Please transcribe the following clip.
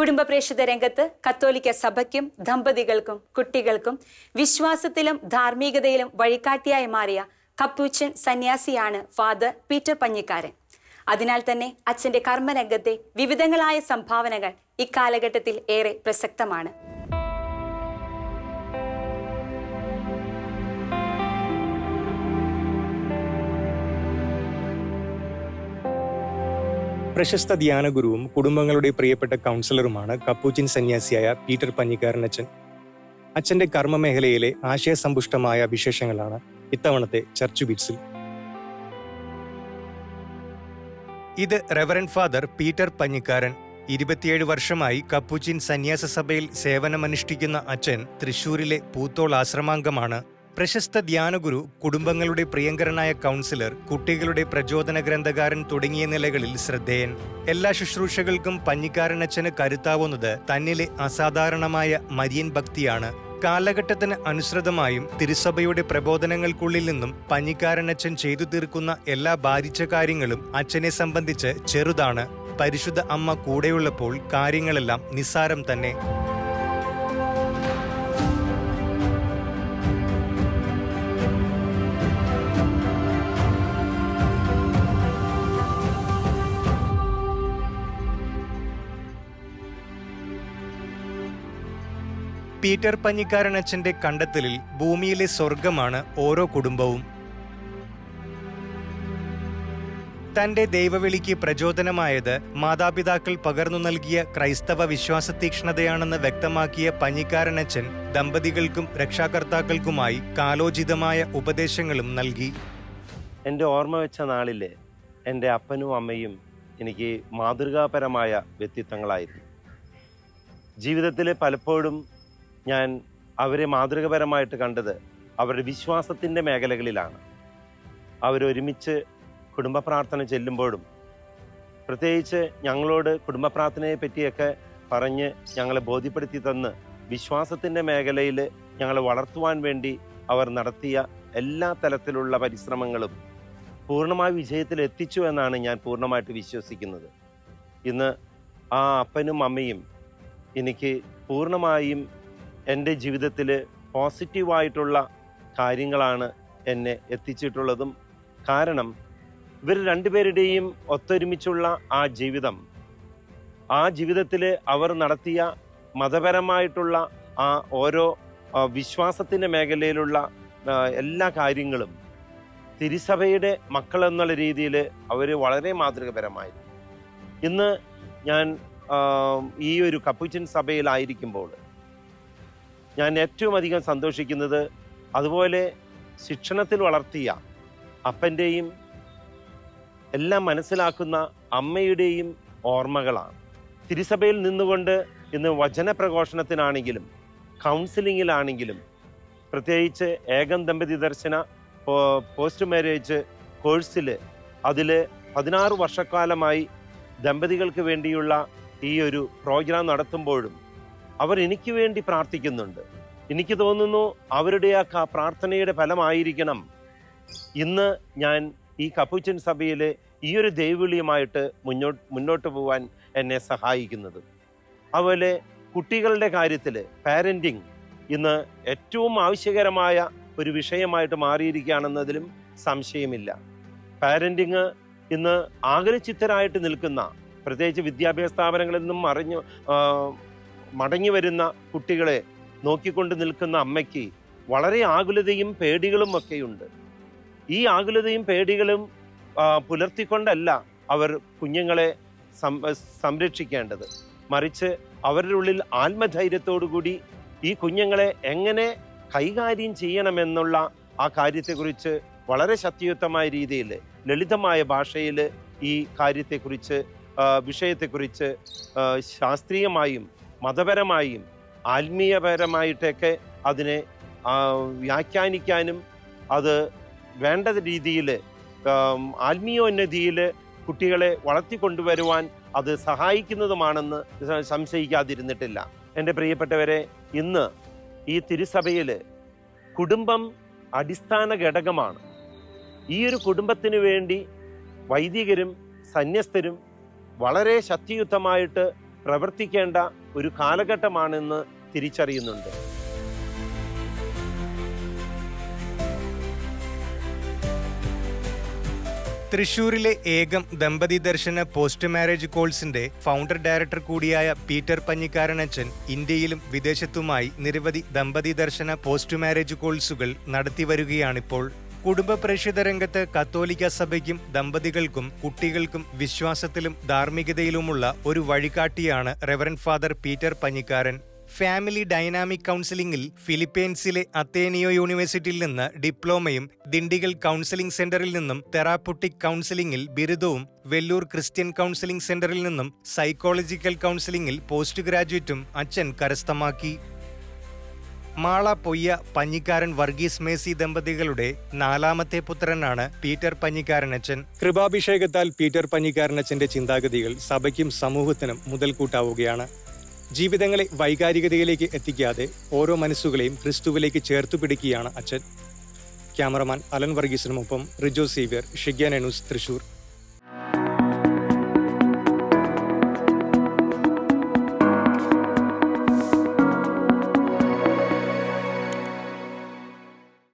കുടുംബ പ്രേക്ഷിത രംഗത്ത് കത്തോലിക്ക സഭയ്ക്കും ദമ്പതികൾക്കും കുട്ടികൾക്കും വിശ്വാസത്തിലും ധാർമ്മികതയിലും വഴികാട്ടിയായി മാറിയ കപ്പൂച്ചൻ സന്യാസിയാണ് ഫാദർ പീറ്റർ പഞ്ഞിക്കാരൻ. അതിനാൽ തന്നെ അച്ഛന്റെ കർമ്മരംഗത്തെ വിവിധങ്ങളായ സംഭാവനകൾ ഇക്കാലഘട്ടത്തിൽ ഏറെ പ്രസക്തമാണ്. പ്രശസ്ത ധ്യാനഗുരുവും കുടുംബങ്ങളുടെ പ്രിയപ്പെട്ട കൗൺസിലറുമാണ് കപ്പൂച്ചിൻ സന്യാസിയായ പീറ്റർ പഞ്ഞിക്കാരൻ അച്ഛൻ അച്ഛന്റെ കർമ്മമേഖലയിലെ ആശയസമ്പുഷ്ടമായ വിശേഷങ്ങളാണ് ഇത്തവണത്തെ ചർച്ച് ബീറ്റ്സിൽ ഇത് റെവറൻ ഫാദർ പീറ്റർ പഞ്ഞിക്കാരൻ ഇരുപത്തിയേഴ് വർഷമായി കപ്പൂച്ചിൻ സന്യാസ സഭയിൽ സേവനമനുഷ്ഠിക്കുന്ന അച്ഛൻ തൃശൂരിലെ പൂത്തോൾ ആശ്രമാംഗമാണ്. പ്രശസ്ത ധ്യാനഗുരു കുടുംബങ്ങളുടെ പ്രിയങ്കരനായ കൗൺസിലർ കുട്ടികളുടെ പ്രചോദന ഗ്രന്ഥകാരൻ തുടങ്ങിയ നിലകളിൽ ശ്രദ്ധേയൻ. എല്ലാ ശുശ്രൂഷകൾക്കും പഞ്ഞിക്കാരനച്ഛന് കരുത്താവുന്നത് തന്നിലെ അസാധാരണമായ മരിയൻ ഭക്തിയാണ്. കാലഘട്ടത്തിന് അനുസൃതമായും തിരുസഭയുടെ പ്രബോധനങ്ങൾക്കുള്ളിൽ നിന്നും പഞ്ഞിക്കാരനച്ഛൻ ചെയ്തു തീർക്കുന്ന എല്ലാ ബാധിച്ച കാര്യങ്ങളും അച്ഛനെ സംബന്ധിച്ച് ചെറുതാണ്. പരിശുദ്ധ അമ്മ കൂടെയുള്ളപ്പോൾ കാര്യങ്ങളെല്ലാം നിസ്സാരം തന്നെ. പീറ്റർ പഞ്ഞിക്കാരൻ അച്ഛന്റെ കണ്ടെത്തലിൽ ഭൂമിയിലെ സ്വർഗമാണ് ഓരോ കുടുംബവും. തന്റെ ദൈവവിളിക്ക് പ്രചോദനമായത് മാതാപിതാക്കൾ പകർന്നു നൽകിയ ക്രൈസ്തവ വിശ്വാസ തീക്ഷ്ണതയാണെന്ന് വ്യക്തമാക്കിയ പഞ്ഞിക്കാരനച്ഛൻ ദമ്പതികൾക്കും രക്ഷാകർത്താക്കൾക്കുമായി കാലോചിതമായ ഉപദേശങ്ങളും നൽകി. എന്റെ ഓർമ്മ വെച്ച നാളിൽ എന്റെ അപ്പനും അമ്മയും എനിക്ക് മാതൃകാപരമായ വ്യക്തിത്വങ്ങളായിരുന്നു. ജീവിതത്തിൽ പലപ്പോഴും ഞാൻ അവരെ മാതൃകപരമായിട്ട് കണ്ടത് അവരുടെ വിശ്വാസത്തിന്റെ മേഖലകളിലാണ്. അവരൊരുമിച്ച് കുടുംബ പ്രാർത്ഥന ചെല്ലുമ്പോഴും പ്രത്യേകിച്ച് ഞങ്ങളോട് കുടുംബ പ്രാർത്ഥനയെ പറ്റിയൊക്കെ പറഞ്ഞ് ഞങ്ങളെ ബോധ്യപ്പെടുത്തി തന്ന് വിശ്വാസത്തിന്റെ മേഖലയിൽ ഞങ്ങളെ വളർത്തുവാൻ വേണ്ടി അവർ നടത്തിയ എല്ലാ തലത്തിലുള്ള പരിശ്രമങ്ങളും പൂർണമായ വിജയത്തിൽ എത്തിച്ചു എന്നാണ് ഞാൻ പൂർണമായിട്ട് വിശ്വസിക്കുന്നത്. ഇന്ന് ആ അപ്പനും അമ്മയും എനിക്ക് പൂർണമായും എന്റെ ജീവിതത്തിൽ പോസിറ്റീവായിട്ടുള്ള കാര്യങ്ങളാണ് എന്നെ എത്തിച്ചിട്ടുള്ളതും. കാരണം ഇവർ രണ്ടുപേരുടെയും ഒത്തൊരുമിച്ചുള്ള ആ ജീവിതം ആ ജീവിതത്തിൽ അവർ നടത്തിയ മതപരമായിട്ടുള്ള ആ ഓരോ വിശ്വാസത്തിന്റെ മേഖലയിലുള്ള എല്ലാ കാര്യങ്ങളും തിരുസഭയുടെ മക്കൾ എന്നുള്ള രീതിയിൽ അവർ വളരെ മാതൃകപരമായി ഇന്ന് ഞാൻ ഈ ഒരു കപ്പുച്ചൻ സഭയിലായിരിക്കുമ്പോൾ ഞാൻ ഏറ്റവും അധികം സന്തോഷിക്കുന്നത് അതുപോലെ ശിക്ഷണത്തിൽ വളർത്തിയ അപ്പന്റെയും എല്ലാം മനസ്സിലാക്കുന്ന അമ്മയുടെയും ഓർമ്മകളാണ്. തിരുസഭയിൽ നിന്നുകൊണ്ട് ഇന്ന് വചനപ്രഘോഷണത്തിനാണെങ്കിലും കൗൺസിലിങ്ങിലാണെങ്കിലും പ്രത്യേകിച്ച് ഏകം ദമ്പതി ദർശന പോസ്റ്റ് മാരേജ് കോഴ്സിൽ അതിൽ പതിനാറ് വർഷക്കാലമായി ദമ്പതികൾക്ക് വേണ്ടിയുള്ള ഈ ഒരു പ്രോഗ്രാം നടത്തുമ്പോഴും അവർ എനിക്ക് വേണ്ടി പ്രാർത്ഥിക്കുന്നുണ്ട്. എനിക്ക് തോന്നുന്നു അവരുടെ ആ പ്രാർത്ഥനയുടെ ഫലമായിരിക്കണം. ഇന്ന് ഞാൻ ഈ കപ്പുച്ചൻ സഭയിൽ ഈ ഒരു ദൈവവിളിയുമായിട്ട് മുന്നോട്ട് മുന്നോട്ട് പോകാൻ എന്നെ സഹായിക്കുന്നത്. അതുപോലെ കുട്ടികളുടെ കാര്യത്തിൽ പാരന്റിങ് ഇന്ന് ഏറ്റവും ആവശ്യകരമായ ഒരു വിഷയമായിട്ട് മാറിയിരിക്കുകയാണെന്നതിലും സംശയമില്ല. പാരന്റിങ് ഇന്ന് ആഗ്രചിത്തരായിട്ട് നിൽക്കുന്ന പ്രത്യേകിച്ച് വിദ്യാഭ്യാസ സ്ഥാപനങ്ങളിൽ നിന്നും അറിഞ്ഞു മടങ്ങി വരുന്ന കുട്ടികളെ നോക്കിക്കൊണ്ട് നിൽക്കുന്ന അമ്മയ്ക്ക് വളരെ ആകുലതയും പേടികളും ഒക്കെയുണ്ട്. ഈ ആകുലതയും പേടികളും പുലർത്തിക്കൊണ്ടല്ല അവർ കുഞ്ഞുങ്ങളെ സംരക്ഷിക്കേണ്ടത്. മറിച്ച് അവരുടെ ഉള്ളിൽ ആത്മധൈര്യത്തോടുകൂടി ഈ കുഞ്ഞുങ്ങളെ എങ്ങനെ കൈകാര്യം ചെയ്യണമെന്നുള്ള ആ കാര്യത്തെക്കുറിച്ച് വളരെ ശക്തിയുക്തമായ രീതിയിൽ ലളിതമായ ഭാഷയിൽ ഈ കാര്യത്തെക്കുറിച്ച് വിഷയത്തെക്കുറിച്ച് ശാസ്ത്രീയമായും മതപരമായും ആത്മീയപരമായിട്ടൊക്കെ അതിനെ വ്യാഖ്യാനിക്കാനും അത് വേണ്ട രീതിയിൽ ആത്മീയോന്നതിയിൽ കുട്ടികളെ വളർത്തിക്കൊണ്ടുവരുവാൻ അത് സഹായിക്കുന്നതുമാണെന്ന് സംശയിക്കാതിരുന്നിട്ടില്ല. എന്റെ പ്രിയപ്പെട്ടവരെ ഇന്ന് ഈ തിരുസഭയിൽ കുടുംബം അടിസ്ഥാന ഘടകമാണ്. ഈ ഒരു കുടുംബത്തിന് വേണ്ടി വൈദികരും സന്യസ്തരും വളരെ ശക്തിയുക്തമായിട്ട് പ്രവർത്തിക്കേണ്ട ഒരു കാലഘട്ടമാണെന്ന് തിരിച്ചറിയുന്നുണ്ട്. തൃശൂരിലെ ഏകം ദമ്പതി ദർശന പോസ്റ്റ് മാരേജ് കോഴ്സിന്റെ ഫൗണ്ടർ ഡയറക്ടർ കൂടിയായ പീറ്റർ പഞ്ഞിക്കാരനച്ചൻ ഇന്ത്യയിലും വിദേശത്തുമായി നിരവധി ദമ്പതി ദർശന പോസ്റ്റ് മാരേജ് കോൾസുകൾ നടത്തിവരികയാണിപ്പോൾ കുടുംബ പ്രേക്ഷിത രംഗത്ത് കത്തോലിക്ക സഭയ്ക്കും ദമ്പതികൾക്കും കുട്ടികൾക്കും വിശ്വാസത്തിലും ധാർമ്മികതയിലുമുള്ള ഒരു വഴികാട്ടിയാണ് reverend father Peter Panjikkaran family dynamic കൗൺസിലിംഗിൽ ഫിലിപ്പീൻസിലെ അത്തേനിയോ യൂണിവേഴ്സിറ്റിയിൽ നിന്ന് ഡിപ്ലോമയും ദിണ്ടിഗൽ കൗൺസിലിംഗ് സെന്ററിൽ നിന്നും തെറാപ്പുട്ടിക് കൗൺസിലിംഗിൽ ബിരുദവും വെല്ലൂർ ക്രിസ്ത്യൻ കൗൺസിലിംഗ് സെന്ററിൽ നിന്നും സൈക്കോളജിക്കൽ കൗൺസിലിംഗിൽ പോസ്റ്റ് ഗ്രാജുവേറ്റും അച്ഛൻ കരസ്ഥമാക്കി. മാള പൊയ്യ പഞ്ഞിക്കാരൻ വർഗീസ് മേസി ദമ്പതികളുടെ നാലാമത്തെ പുത്രനാണ് പീറ്റർ പഞ്ഞിക്കാരനച്ചൻ. കൃപാഭിഷേകത്താൽ പീറ്റർ പഞ്ഞിക്കാരനച്ചന്റെ ചിന്താഗതികൾ സഭയ്ക്കും സമൂഹത്തിനും മുതൽക്കൂട്ടാവുകയാണ്. ജീവിതങ്ങളെ വൈകാരികതയിലേക്ക് എത്തിക്കാതെ ഓരോ മനസ്സുകളെയും ക്രിസ്തുവിലേക്ക് ചേർത്തു പിടിക്കുകയാണ് അച്ഛൻ. ക്യാമറമാൻ അലൻ വർഗീസിനുമൊപ്പം റിജോ സീവിയർ ഷിഗ്യാൻ എനൂസ് തൃശൂർ.